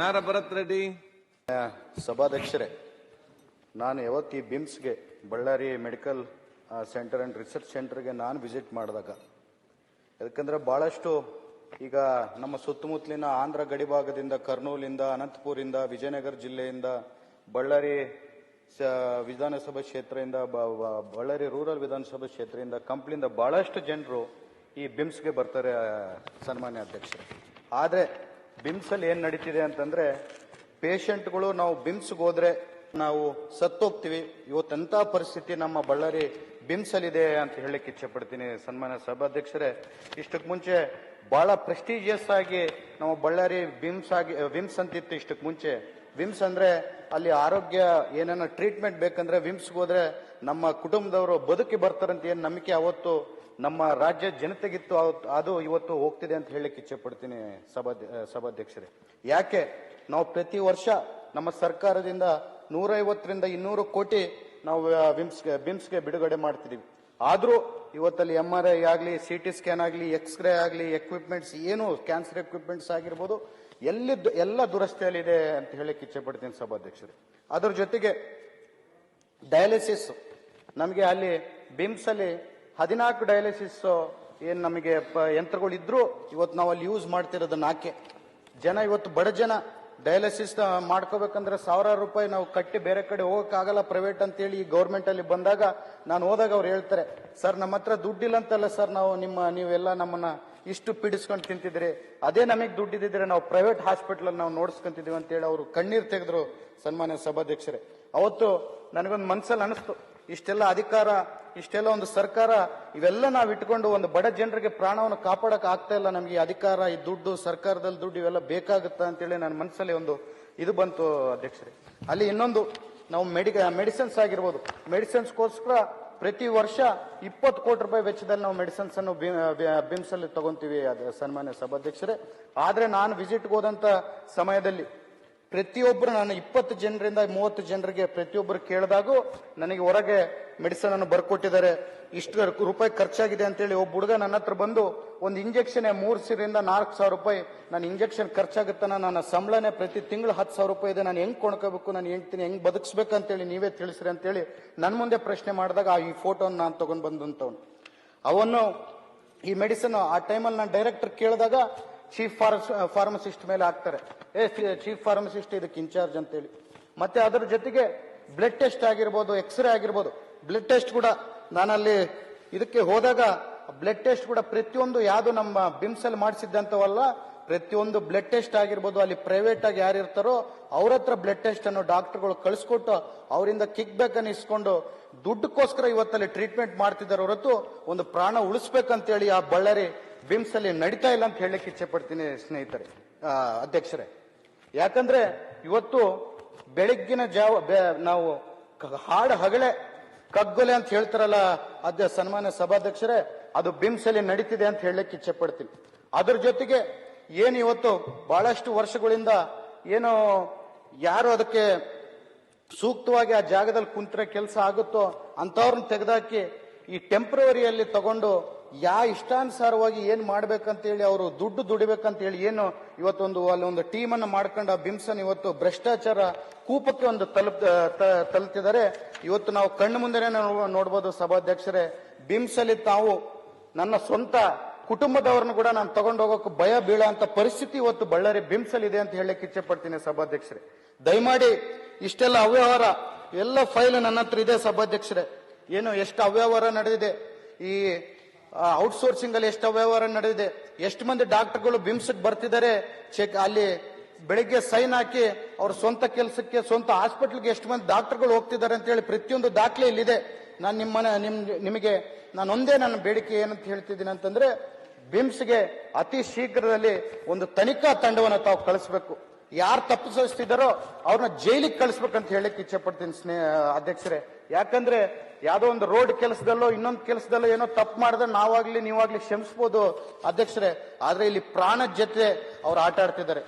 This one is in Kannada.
ನಾರ ಭರತ್ ರೆಡ್ಡಿ ಸಭಾಧ್ಯಕ್ಷರೇ, ನಾನು ಯಾವತ್ತು ಈ ಬಿಮ್ಸ್ಗೆ Ballari medical center and research ಸೆಂಟರ್ಗೆ ನಾನು ವಿಸಿಟ್ ಮಾಡಿದಾಗ, ಯಾಕಂದರೆ ಬಹಳಷ್ಟು ಈಗ ನಮ್ಮ ಸುತ್ತಮುತ್ತಲಿನ ಆಂಧ್ರ ಗಡಿಭಾಗದಿಂದ, ಕರ್ನೂಲಿಂದ ಅನಂತಪುರಿಂದ ವಿಜಯನಗರ ಜಿಲ್ಲೆಯಿಂದ, ಬಳ್ಳಾರಿ ವಿಧಾನಸಭಾ ಕ್ಷೇತ್ರದಿಂದ ಬಳ್ಳಾರಿ ರೂರಲ್ ವಿಧಾನಸಭಾ ಕ್ಷೇತ್ರದಿಂದ ಕಂಪ್ಲಿಂದ ಬಹಳಷ್ಟು ಜನರು ಈ ಬಿಮ್ಸ್ಗೆ ಬರ್ತಾರೆ ಸನ್ಮಾನ್ಯ ಅಧ್ಯಕ್ಷರು. ಆದರೆ ಬಿಮ್ಸಲ್ಲಿ ಏನು ನಡೀತಿದೆ ಅಂತಂದ್ರೆ ಪೇಷಂಟ್ಗಳು ನಾವು ಬಿಮ್ಸ್ಗೆ ಹೋದ್ರೆ ನಾವು ಸತ್ತೋಗ್ತೀವಿ. ಇವತ್ತೆಂಥ ಪರಿಸ್ಥಿತಿ ನಮ್ಮ ಬಳ್ಳಾರಿ ಬಿಮ್ಸಲ್ಲಿದೆ ಅಂತ ಹೇಳಕ್ಕೆ ಇಚ್ಛೆ ಪಡ್ತೀನಿ ಸನ್ಮಾನ್ಯ ಸಭಾಧ್ಯಕ್ಷರೇ ಇಷ್ಟಕ್ಕೆ ಮುಂಚೆ ಬಹಳ ಪ್ರೆಸ್ಟೀಜಿಯಸ್ ಆಗಿ ನಮ್ಮ ಬಳ್ಳಾರಿ ಬಿಮ್ಸ್ ಆಗಿ ವಿಮ್ಸ್ ಅಂತಿತ್ತು ಇಷ್ಟಕ್ಕೆ ಮುಂಚೆ. ವಿಮ್ಸ್ ಅಂದ್ರೆ ಅಲ್ಲಿ ಆರೋಗ್ಯ ಏನೇನೋ ಟ್ರೀಟ್ಮೆಂಟ್ ಬೇಕಂದ್ರೆ ವಿಮ್ಸ್ಗೆ ಹೋದ್ರೆ ನಮ್ಮ ಕುಟುಂಬದವರು ಬದುಕಿ ಬರ್ತಾರಂತ ಏನು ನಂಬಿಕೆ ಅವತ್ತು? ನಮ್ಮ ರಾಜ್ಯ ಜನತೆಗಿತ್ತು ಅದು ಇವತ್ತು ಹೋಗ್ತಿದೆ ಅಂತ ಹೇಳಕ್ಕೆ ಇಚ್ಛೆ ಪಡ್ತೀನಿ ಸಭಾ ಸಭಾಧ್ಯಕ್ಷರೇ. ಯಾಕೆ? ನಾವು ಪ್ರತಿ ವರ್ಷ ನಮ್ಮ ಸರ್ಕಾರದಿಂದ ನೂರೈವತ್ತರಿಂದ ಇನ್ನೂರು ಕೋಟಿ ನಾವು ವಿಮ್ಸ್ಗೆ ಬಿಮ್ಸ್ಗೆ ಬಿಡುಗಡೆ ಮಾಡ್ತಿದೀವಿ. ಆದರೂ ಇವತ್ತಲ್ಲಿ ಎಂ ಆರ್ ಐ ಆಗಲಿ ಸಿ ಟಿ ಸ್ಕ್ಯಾನ್ ಆಗಲಿ ಎಕ್ಸ್ರೇ ಆಗಲಿ ಎಕ್ವಿಪ್ಮೆಂಟ್ಸ್ ಏನು ಕ್ಯಾನ್ಸರ್ ಎಕ್ವಿಪ್ಮೆಂಟ್ಸ್ ಆಗಿರ್ಬೋದು, ಎಲ್ಲಿ ಎಲ್ಲ ದುರಸ್ತಿಯಲ್ಲಿದೆ ಅಂತ ಹೇಳಕ್ಕೆ ಇಚ್ಛೆ ಪಡ್ತೀನಿ ಸಭಾಧ್ಯಕ್ಷರೇ. ಅದ್ರ ಜೊತೆಗೆ ಡಯಾಲಿಸಿಸ್ ನಮಗೆ ಅಲ್ಲಿ ಬಿಮ್ಸ್ ಅಲ್ಲಿ ಹದಿನಾಲ್ಕು ಡಯಾಲಿಸಿಸ್ ಏನ್ ನಮಗೆ ಪ- ಯಂತ್ರಗಳು ಇದ್ರು ಇವತ್ತು ನಾವು ಅಲ್ಲಿ ಯೂಸ್ ಮಾಡ್ತಿರೋದನ್ನ ಆಕೆ ಜನ ಇವತ್ತು ಬಡ ಜನ ಡಯಾಲಿಸಿಸ್ ಮಾಡ್ಕೋಬೇಕಂದ್ರೆ ಸಾವಿರಾರು ರೂಪಾಯಿ ನಾವು ಕಟ್ಟಿ ಬೇರೆ ಕಡೆ ಹೋಗಕ್ಕಾಗಲ್ಲ ಪ್ರೈವೇಟ್ ಅಂತೇಳಿ ಈ ಗೌರ್ಮೆಂಟ್ ಅಲ್ಲಿ ಬಂದಾಗ ನಾನು ಹೋದಾಗ ಅವ್ರು ಹೇಳ್ತಾರೆ, ಸರ್, ನಮ್ಮ ಹತ್ರ ದುಡ್ಡಿಲ್ಲ ಅಂತಲ್ಲ ಸರ್, ನಾವು ನಿಮ್ಮ, ನೀವೆಲ್ಲ ನಮ್ಮನ್ನ ಇಷ್ಟು ಪೀಡಿಸ್ಕೊಂಡು ತಿಂತಿದ್ರಿ ಅದೇ ನಮಗೆ ದುಡ್ಡಿದ್ದಿದ್ರೆ ನಾವು ಪ್ರೈವೇಟ್ ಹಾಸ್ಪಿಟಲ್ ನಾವು ನೋಡಿಸ್ಕೊಂತಿದ್ದೀವಿ ಅಂತೇಳಿ ಅವರು ಕಣ್ಣೀರ್ ತೆಗೆದ್ರು ಸನ್ಮಾನ್ಯ ಸಭಾಧ್ಯಕ್ಷರೇ. ಅವತ್ತು ನನಗೊಂದು ಮನ್ಸಲ್ಲಿ ಅನಿಸ್ತು. ಇಷ್ಟೆಲ್ಲ ಅಧಿಕಾರ, ಇಷ್ಟೆಲ್ಲ ಒಂದು ಸರ್ಕಾರ, ಇವೆಲ್ಲ ನಾವು ಇಟ್ಕೊಂಡು ಒಂದು ಬಡ ಜನರಿಗೆ ಪ್ರಾಣವನ್ನು ಕಾಪಾಡಕ್ ಆಗ್ತಾ ಇಲ್ಲ ನಮಗೆ ಅಧಿಕಾರ, ಈ ದುಡ್ಡು, ಸರ್ಕಾರದಲ್ಲಿ ದುಡ್ಡು ಇವೆಲ್ಲ ಬೇಕಾಗುತ್ತಾ ಅಂತೇಳಿ ನನ್ನ ಮನಸ್ಸಲ್ಲಿ ಒಂದು ಇದು ಬಂತು ಅಧ್ಯಕ್ಷರೇ. ಅಲ್ಲಿ ಇನ್ನೊಂದು, ನಾವು ಮೆಡಿಕ, ಮೆಡಿಸಿನ್ಸ್ ಆಗಿರ್ಬೋದು. ಮೆಡಿಸಿನ್ಸ್ಗೋಸ್ಕರ ಪ್ರತಿ ವರ್ಷ ಇಪ್ಪತ್ತು ಕೋಟಿ ರೂಪಾಯಿ ವೆಚ್ಚದಲ್ಲಿ ನಾವು ಮೆಡಿಸಿನ್ಸ್ ಅನ್ನು ಬಿಮ್ಸ್ ಅಲ್ಲಿ ತಗೊಂತೀವಿ ಅದು ಸನ್ಮಾನ್ಯ ಸಭಾಧ್ಯಕ್ಷರೇ. ಆದ್ರೆ ನಾನು ವಿಸಿಟ್ಗೆ ಹೋದಂತ ಸಮಯದಲ್ಲಿ ಪ್ರತಿಯೊಬ್ಬರು ನಾನು ಇಪ್ಪತ್ತು ಜನರಿಂದ ಮೂವತ್ತು ಜನರಿಗೆ ಪ್ರತಿಯೊಬ್ಬರು ಕೇಳಿದಾಗೂ ನನಗೆ ಹೊರಗೆ ಮೆಡಿಸನ್ ಅನ್ನು ಬರ್ಕೊಟ್ಟಿದ್ದಾರೆ. ಇಷ್ಟು ರೂಪಾಯಿ ಖರ್ಚಾಗಿದೆ ಅಂತೇಳಿ ಒಬ್ಬ ಹುಡುಗ ನನ್ನ ಹತ್ರ ಬಂದು ಒಂದು ಇಂಜೆಕ್ಷನ್ ಮೂರು ಸಾವಿರದಿಂದ ನಾಲ್ಕು ಸಾವಿರ ರೂಪಾಯಿ ನಾನು ಇಂಜೆಕ್ಷನ್ ಖರ್ಚಾಗುತ್ತಾನ ನನ್ನ ಸಂಬಳನೇ ಪ್ರತಿ ತಿಂಗಳು ಹತ್ತು ಸಾವಿರ ರೂಪಾಯಿ ಇದೆ, ನಾನು ಹೆಂಗೆ ಕೊಂಡ್ಕೋಬೇಕು, ನಾನು ಹೇಳ್ತೀನಿ, ಹೆಂಗ್ ಬದುಕಿಸ್ಬೇಕಂತೇಳಿ ನೀವೇ ತಿಳಿಸ್ರಿ ಅಂತೇಳಿ ನನ್ನ ಮುಂದೆ ಪ್ರಶ್ನೆ ಮಾಡಿದಾಗ ಆ ಈ ಫೋಟೋನ ನಾನು ತಗೊಂಡ್ ಬಂದಂಥವ್ನು ಅವನು ಈ ಮೆಡಿಸನ್ ಆ ಟೈಮಲ್ಲಿ ನಾನು ಡೈರೆಕ್ಟರ್ ಕೇಳಿದಾಗ ಚೀಫ್ ಫಾರ್ಮಸಿಸ್ಟ್ ಮೇಲೆ ಹಾಕ್ತಾರೆ. ಏ ಚೀಫ್ ಫಾರ್ಮಸಿಸ್ಟ್ ಇದಕ್ಕೆ ಇನ್ಚಾರ್ಜ್ ಅಂತೇಳಿ. ಮತ್ತೆ ಅದರ ಜೊತೆಗೆ ಬ್ಲಡ್ ಟೆಸ್ಟ್ ಆಗಿರ್ಬೋದು ಎಕ್ಸ್ರೇ ಆಗಿರ್ಬೋದು ಬ್ಲಡ್ ಟೆಸ್ಟ್ ಕೂಡ ನಾನಲ್ಲಿ ಇದಕ್ಕೆ ಹೋದಾಗ ಬ್ಲಡ್ ಟೆಸ್ಟ್ ಕೂಡ ಪ್ರತಿಯೊಂದು ಯಾವುದು ನಮ್ಮ ಬಿಮ್ಸ್ ಅಲ್ಲಿ ಮಾಡಿಸಿದ್ದಂಥವಲ್ಲ, ಪ್ರತಿಯೊಂದು ಬ್ಲಡ್ ಟೆಸ್ಟ್ ಆಗಿರ್ಬೋದು, ಅಲ್ಲಿ ಪ್ರೈವೇಟ್ ಆಗಿ ಯಾರು ಇರ್ತಾರೋ ಅವ್ರ ಹತ್ರ ಬ್ಲಡ್ ಟೆಸ್ಟ್ ಅನ್ನು ಡಾಕ್ಟರ್ಗಳು ಕಳಿಸ್ಕೊಟ್ಟು ಅವರಿಂದ ಕಿಕ್ ಬ್ಯಾಕ್ ಅನ್ನು ಇಸ್ಕೊಂಡು ದುಡ್ಡಕ್ಕೋಸ್ಕರ ಇವತ್ತಲ್ಲಿ ಟ್ರೀಟ್ಮೆಂಟ್ ಮಾಡ್ತಿದ್ದಾರೆ ಹೊರತು ಒಂದು ಪ್ರಾಣ ಉಳಿಸ್ಬೇಕಂತೇಳಿ ಆ ಬಳ್ಳಾರಿ ಬಿಮ್ಸ್ ಅಲ್ಲಿ ನಡೀತಾ ಇಲ್ಲ ಅಂತ ಹೇಳಲಿಕ್ಕೆ ಇಚ್ಛೆ ಪಡ್ತೀನಿ ಸ್ನೇಹಿತರೆ ಅಧ್ಯಕ್ಷರೇ. ಯಾಕಂದ್ರೆ ಇವತ್ತು ಬೆಳಗ್ಗಿನ ಜಾವ ನಾವು ಹಾಡು ಹಗಳೆ ಕಗ್ಗೊಲೆ ಅಂತ ಹೇಳ್ತಾರಲ್ಲ ಅಧ್ಯ ಸನ್ಮಾನ್ಯ ಸಭಾಧ್ಯಕ್ಷರೇ, ಅದು ಬಿಮ್ಸ್ ಅಲ್ಲಿ ನಡೀತಿದೆ ಅಂತ ಹೇಳಲಿಕ್ಕೆ ಇಚ್ಛೆ ಪಡ್ತೀನಿ ಅದ್ರ ಜೊತೆಗೆ ಏನು ಇವತ್ತು ಬಹಳಷ್ಟು ವರ್ಷಗಳಿಂದ ಏನು ಯಾರು ಅದಕ್ಕೆ ಸೂಕ್ತವಾಗಿ ಆ ಜಾಗದಲ್ಲಿ ಕುಂತ್ರೆ ಕೆಲಸ ಆಗುತ್ತೋ ಅಂತವ್ರನ್ನ ತೆಗೆದಾಕಿ ಈ ಟೆಂಪ್ರವರಿಯಲ್ಲಿ ತಗೊಂಡು ಯಾ ಇಷ್ಟಾನುಸಾರವಾಗಿ ಏನ್ ಮಾಡ್ಬೇಕಂತೇಳಿ ಅವರು ದುಡ್ಡು ದುಡಿಬೇಕಂತೇಳಿ ಏನು ಇವತ್ತೊಂದು ಅಲ್ಲಿ ಒಂದು ಟೀಮ್ ಅನ್ನು ಮಾಡ್ಕೊಂಡು ಆ ಬಿಮ್ಸನ್ ಇವತ್ತು ಭ್ರಷ್ಟಾಚಾರ ಕೂಪಕ್ಕೆ ಒಂದು ತಲುಪ್ ತಲುಪಿದ್ದಾರೆ ಇವತ್ತು ನಾವು ಕಣ್ಣು ಮುಂದೆನೆ ನೋಡ್ಬೋದು ಸಭಾಧ್ಯಕ್ಷರೇ. ಬಿಮ್ಸ್ ತಾವು ನನ್ನ ಸ್ವಂತ ಕುಟುಂಬದವ್ರನ್ನ ಕೂಡ ನಾನು ತಗೊಂಡು ಹೋಗೋಕೆ ಭಯ ಬೀಳ ಅಂತ ಪರಿಸ್ಥಿತಿ ಇವತ್ತು ಬಳ್ಳಾರಿ ಬಿಮ್ಸ್ ಇದೆ ಅಂತ ಹೇಳಕ್ಕೆ ಇಚ್ಛೆ ಪಡ್ತೀನಿ ಸಭಾಧ್ಯಕ್ಷರೇ. ದಯಮಾಡಿ ಇಷ್ಟೆಲ್ಲ ಅವ್ಯವಹಾರ, ಎಲ್ಲ ಫೈಲ್ ನನ್ನ ಹತ್ರ ಇದೆ ಸಭಾಧ್ಯಕ್ಷರೇ. ಏನು ಎಷ್ಟು ಅವ್ಯವಹಾರ ನಡೆದಿದೆ? ಈ ಔಟ್ಸೋರ್ಸಿಂಗ್ ಅಲ್ಲಿ ಎಷ್ಟು ಅವ್ಯವಹಾರ ನಡೆದಿದೆ. ಎಷ್ಟು ಮಂದಿ ಡಾಕ್ಟರ್ಗಳು ಬಿಮ್ಸ್ಗೆ ಬರ್ತಿದ್ದಾರೆ ಚೆಕ್ ಅಲ್ಲಿ ಬೆಳಿಗ್ಗೆ ಸೈನ್ ಹಾಕಿ ಅವ್ರ ಸ್ವಂತ ಕೆಲಸಕ್ಕೆ, ಸ್ವಂತ ಹಾಸ್ಪಿಟಲ್ಗೆ ಎಷ್ಟು ಮಂದಿ ಡಾಕ್ಟರ್ಗಳು ಹೋಗ್ತಿದ್ದಾರೆ ಅಂತ ಹೇಳಿ ಪ್ರತಿಯೊಂದು ದಾಖಲೆ ಇಲ್ಲಿದೆ. ನಾನು ನಿಮ್ಮನೆ ನಿಮ್, ನಿಮಗೆ, ನಾನು ಒಂದೇ ನನ್ನ ಬೇಡಿಕೆ ಏನಂತ ಹೇಳ್ತಿದ್ದೀನಿ ಅಂತಂದ್ರೆ ಬಿಮ್ಸ್ಗೆ ಅತಿ ಶೀಘ್ರದಲ್ಲಿ ಒಂದು ತನಿಖಾ ತಂಡವನ್ನು ತಾವು ಕಳಿಸ್ಬೇಕು. ಯಾರು ತಪ್ಪಿಸ್ತಿದ್ದಾರೋ ಅವ್ರನ್ನ ಜೈಲಿಗೆ ಕಳಿಸ್ಬೇಕಂತ ಹೇಳಕ್ ಇಚ್ಛೆ ಪಡ್ತೀನಿ ಸ್ನೇಹ, ಅಧ್ಯಕ್ಷರೇ. ಯಾಕಂದ್ರೆ ಯಾವುದೋ ಒಂದು ರೋಡ್ ಕೆಲಸದಲ್ಲೋ, ಇನ್ನೊಂದು ಕೆಲಸದಲ್ಲೋ ಏನೋ ತಪ್ಪು ಮಾಡಿದ್ರೆ ನಾವಾಗ್ಲಿ ನೀವಾಗ್ಲಿ ಕ್ಷಮಿಸ್ಬೋದು, ಅಧ್ಯಕ್ಷರೇ. ಆದ್ರೆ ಇಲ್ಲಿ ಪ್ರಾಣದ ಜೊತೆ ಅವ್ರು ಆಟ ಆಡ್ತಿದ್ದಾರೆ.